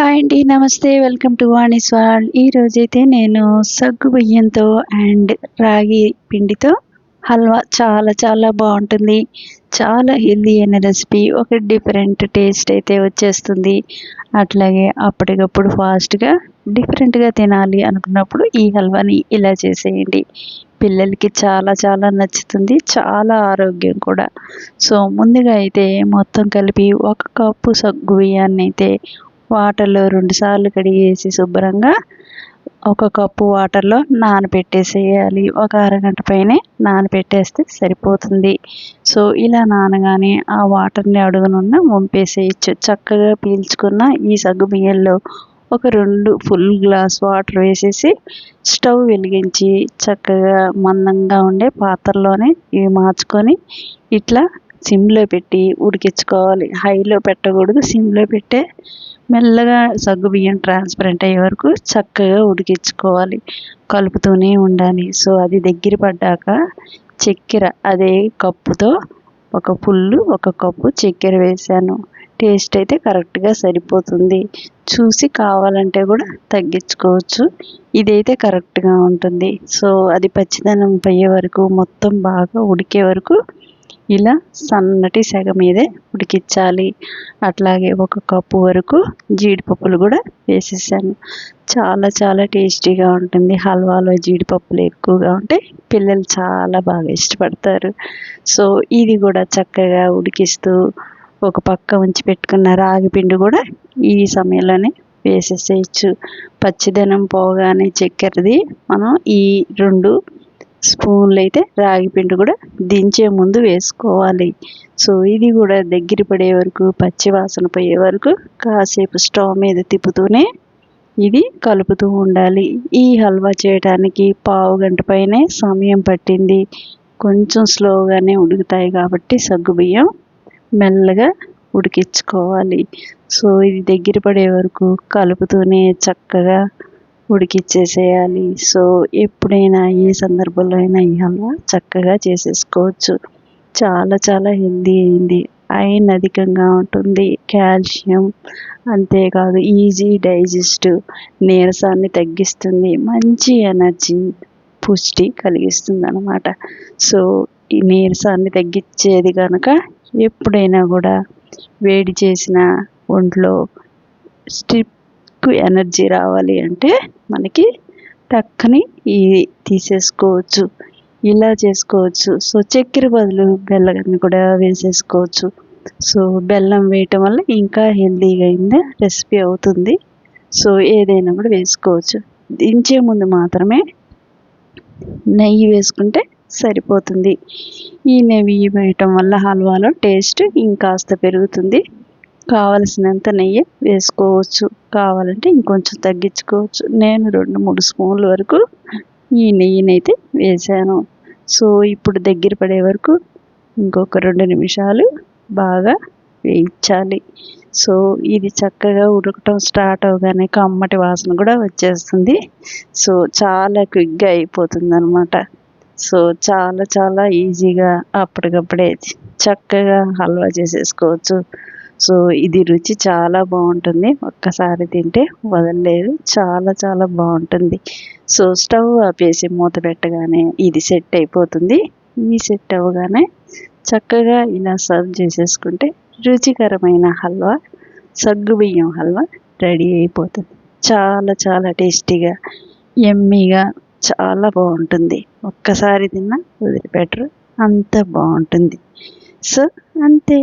Hi అండి నమస్తే welcome to Vani's wall ఈరోజైతే నేను సగ్గు బియ్యంతో అండ్ రాగి పిండితో హల్వా చాలా చాలా బాగుంటుంది. చాలా హెల్దీ అయిన రెసిపీ. ఒక డిఫరెంట్ టేస్ట్ అయితే వచ్చేస్తుంది. అట్లాగే అప్పటికప్పుడు ఫాస్ట్గా డిఫరెంట్గా తినాలి అనుకున్నప్పుడు ఈ హల్వాని ఇలా చేసేయండి. పిల్లలకి చాలా చాలా నచ్చుతుంది. చాలా ఆరోగ్యం కూడా. సో ముందుగా అయితే మొత్తం కలిపి ఒక కప్పు సగ్గు బియ్యాన్ని అయితే వాటర్లో రెండుసార్లు కడిగేసి శుభ్రంగా ఒక కప్పు వాటర్లో నానబెట్టేసేయాలి ఒక అరగంట పైనే నానబెట్టేస్తే సరిపోతుంది. సో ఇలా నానగానే ఆ వాటర్ని అడుగునున్న వంపేసేయచ్చు. చక్కగా పీల్చుకున్న ఈ సగ్గు బియ్యంలో ఒక రెండు ఫుల్ గ్లాస్ వాటర్ వేసేసి స్టవ్ వెలిగించి చక్కగా మందంగా ఉండే పాత్రలోనే ఇవి మార్చుకొని ఇట్లా సిమ్లో పెట్టి ఉడికించుకోవాలి. హైలో పెట్టకూడదు సిమ్లో పెట్టే మెల్లగా సగ్గుబియ్యం ట్రాన్స్పరెంట్ అయ్యే వరకు చక్కగా ఉడికించుకోవాలి. కలుపుతూనే ఉండాలి. సో అది దగ్గర పడ్డాక చక్కెర అదే కప్పుతో ఒక పుల్లు ఒక కప్పు చక్కెర వేసాను. టేస్ట్ అయితే కరెక్ట్గా సరిపోతుంది. చూసి కావాలంటే కూడా తగ్గించుకోవచ్చు. ఇదైతే కరెక్ట్గా ఉంటుంది. సో అది పచ్చిదనం పోయే వరకు మొత్తం బాగా ఉడికే వరకు ఇలా సన్నటి సెగ మీదే ఉడికించాలి. అట్లాగే ఒక కప్పు వరకు జీడిపప్పులు కూడా వేసేసాను. చాలా చాలా టేస్టీగా ఉంటుంది. హల్వాలో జీడిపప్పులు ఎక్కువగా ఉంటే పిల్లలు చాలా బాగా ఇష్టపడతారు. సో ఇది కూడా చక్కగా ఉడికిస్తూ ఒక పక్క ఉంచి పెట్టుకున్న రాగి పిండి కూడా ఈ సమయంలోనే వేసేసేయచ్చు. పచ్చిదనం పోగానే చక్కెరది మనం ఈ రెండు స్పూన్లు అయితే రాగి పిండి కూడా దించే ముందు వేసుకోవాలి. సో ఇది కూడా దగ్గర పడే వరకు పచ్చి వాసన పోయే వరకు కాసేపు స్టవ్ మీద తిప్పుతూనే ఇది కలుపుతూ ఉండాలి. ఈ హల్వా చేయడానికి పావు గంట పైనే సమయం పట్టింది. కొంచెం స్లోగానే ఉడుకుతాయి కాబట్టి సగ్గుబియ్యం మెల్లగా ఉడికించుకోవాలి. సో ఇది దగ్గర పడే వరకు కలుపుతూనే చక్కగా ఉడికిచ్చేసేయాలి. సో ఎప్పుడైనా ఏ సందర్భంలో అయినా ఈ హల్వా చక్కగా చేసేసుకోవచ్చు. చాలా చాలా హెల్దీ అయింది. ఐరన్ అధికంగా ఉంటుంది. కాల్షియం అంతేకాదు ఈజీ డైజెస్ట్ నీరసాన్ని తగ్గిస్తుంది మంచి ఎనర్జీ పుష్టి కలిగిస్తుంది అనమాట సో ఈ నీరసాన్ని తగ్గించేది కనుక ఎప్పుడైనా కూడా వేడి చేసిన ఒంట్లో స్టిప్ ఎనర్జీ రావాలి అంటే మనకి టక్కని ఇది తీసేసుకోవచ్చు. ఇలా చేసుకోవచ్చు. సో చక్కెర బదులు బెల్లాన్ని కూడా వేసేసుకోవచ్చు. సో బెల్లం వేయటం వల్ల ఇంకా హెల్తీగా అయింది రెసిపీ అవుతుంది. సో ఏదైనా కూడా వేసుకోవచ్చు. దించే ముందు మాత్రమే నెయ్యి వేసుకుంటే సరిపోతుంది. ఈ నెయ్యి వేయటం వల్ల హల్వాలో టేస్ట్ ఇంకాస్త పెరుగుతుంది. కావలసినంత నెయ్యి వేసుకోవచ్చు. కావాలంటే ఇంకొంచెం తగ్గించుకోవచ్చు. నేను రెండు మూడు స్పూన్ల వరకు ఈ నెయ్యిని అయితే వేసాను. సో ఇప్పుడు దగ్గర పడే వరకు ఇంకొక రెండు నిమిషాలు బాగా వేయించాలి. సో ఇది చక్కగా ఉడకటం స్టార్ట్ అవగానే కమ్మటి వాసన కూడా వచ్చేస్తుంది. సో చాలా క్విక్గా అయిపోతుంది అనమాట సో చాలా చాలా ఈజీగా అప్పటికప్పుడే చక్కగా హల్వా చేసేసుకోవచ్చు. సో ఇది రుచి చాలా బాగుంటుంది. ఒక్కసారి తింటే వదలలేదు. చాలా చాలా బాగుంటుంది. సో స్టవ్ ఆపేసి మూత పెట్టగానే ఇది సెట్ అయిపోతుంది. ఈ సెట్ అవ్వగానే చక్కగా ఇలా సర్వ్ చేసేసుకుంటే రుచికరమైన హల్వా సగ్గుబియ్యం హల్వా రెడీ అయిపోతుంది. చాలా చాలా టేస్టీగా ఎమ్మీగా చాలా బాగుంటుంది. ఒక్కసారి తిన్నా వదిలిపెట్టరు. అంత బాగుంటుంది. సో అంతే.